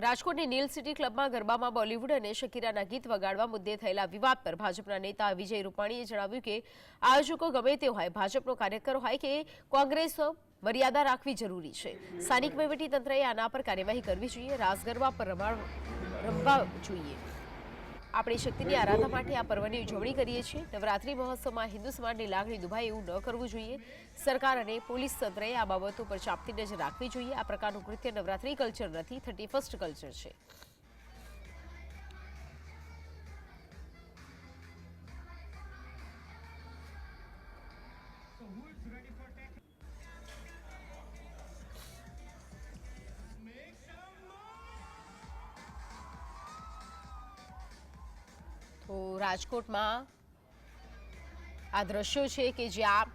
રાજકોટની નીલ સિટી ક્લબમાં ગરબામાં બોલિવૂડ અને શકીરાના ગીત વગાડવા મુદ્દે થયેલા વિવાદ પર ભાજપના નેતા વિજય રૂપાણીએ જણાવ્યું કે આયોજકો ગમે તે હોય, ભાજપનો કાર્યકર હોય કે કોંગ્રેસ, મર્યાદા રાખવી જરૂરી છે. સ્થાનિક વહીવટીતંત્રએ આના પર કાર્યવાહી કરવી જોઈએ, રાસ ગરબા પર રમવા જોઈએ. આપણી શક્તિની આરાધના માટે આ પર્વની ઉજવણી કરીએ છીએ. નવરાત્રી મહોત્સવમાં હિન્દુ સમાજની લાગણી દુભાય એવું ન કરવું જોઈએ. સરકાર અને પોલીસ તંત્રએ આ બાબતો પર ચાપતી નજર રાખવી જોઈએ. આ પ્રકારનું કૃત્ય નવરાત્રી કલ્ચર નથી, થર્ટી ફર્સ્ટ કલ્ચર છે. તો રાજકોટમાં આ દ્રશ્યો છે કે જ્યાં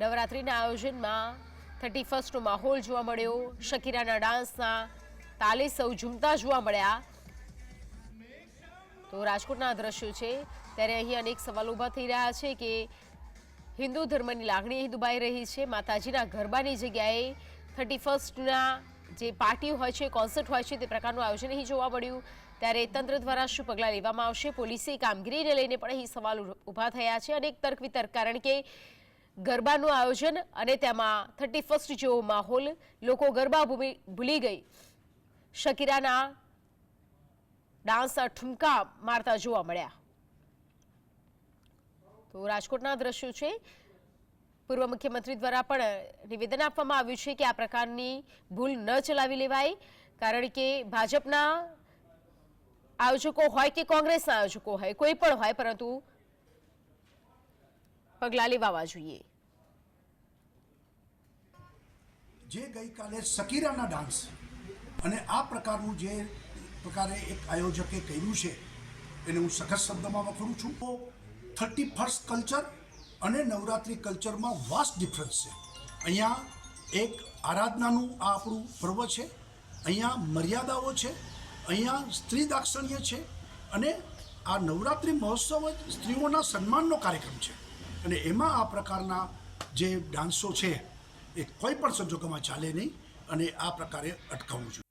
નવરાત્રિના આયોજનમાં થર્ટી ફર્સ્ટનો માહોલ જોવા મળ્યો. શકીરાના ડાન્સના તાલે સૌ ઝૂમતા જોવા મળ્યા. તો રાજકોટના દ્રશ્યો છે. ત્યારે અહીં અનેક સવાલો ઊભા થઈ રહ્યા છે કે હિન્દુ ધર્મની લાગણી અહીં દુબાઈ રહી છે. માતાજીના ગરબાની જગ્યાએ થર્ટી ફર્સ્ટના જે પાર્ટી હોય છે, કોન્સર્ટ હોય છે, તે પ્રકારનું આયોજન અહીં જોવા મળ્યું. ત્યારે તંત્ર દ્વારા શું પગલાં લેવામાં આવશે? પોલીસે કામગીરીને લઈને પણ અહીં સવાલ ઊભા થયા છે અનેક તર્ક વિતર્ક કારણ કે ગરબાનું આયોજન અને તેમાં થર્ટી ફર્સ્ટ જેવો માહોલ, લોકો ગરબા ભૂલી ગઈ. શકીરાના ડાન્સના ઠુમકા મારતા જોવા મળ્યા. તો રાજકોટના દ્રશ્યો છે. પૂર્વ મુખ્યમંત્રી દ્વારા પણ નિવેદન આપવામાં આવ્યું છે કે આ પ્રકારની ભૂલ ન ચલાવી લેવાય, કારણ કે ભાજપના આયોજકો હોય કે કોંગ્રેસના આયોજકો હોય, કોઈ પણ હોય, પરંતુ પગલાં લેવાવા જોઈએ. જે ગઈકાલે સકીરાના ડાન્સ અને આ પ્રકારનું જે પ્રકારે એક આયોજકે કર્યું છે, એને હું સખત શબ્દમાં વખોડું છું. થર્ટી ફર્સ્ટ કલ્ચર અને નવરાત્રિ કલ્ચરમાં વાસ્ટ ડિફરન્સ છે. અહીંયા એક આરાધનાનું આ આપણું પર્વ છે. અહીંયા મર્યાદાઓ છે. અહીંયા સ્ત્રી દાક્ષણ્ય છે અને આ નવરાત્રિ મહોત્સવ જ સ્ત્રીઓના સન્માનનો કાર્યક્રમ છે. અને એમાં આ પ્રકારના જે ડાન્સો છે, એ કોઈ પણ સંજોગોમાં ચાલે નહીં અને આ પ્રકારે અટકાવવું જોઈએ.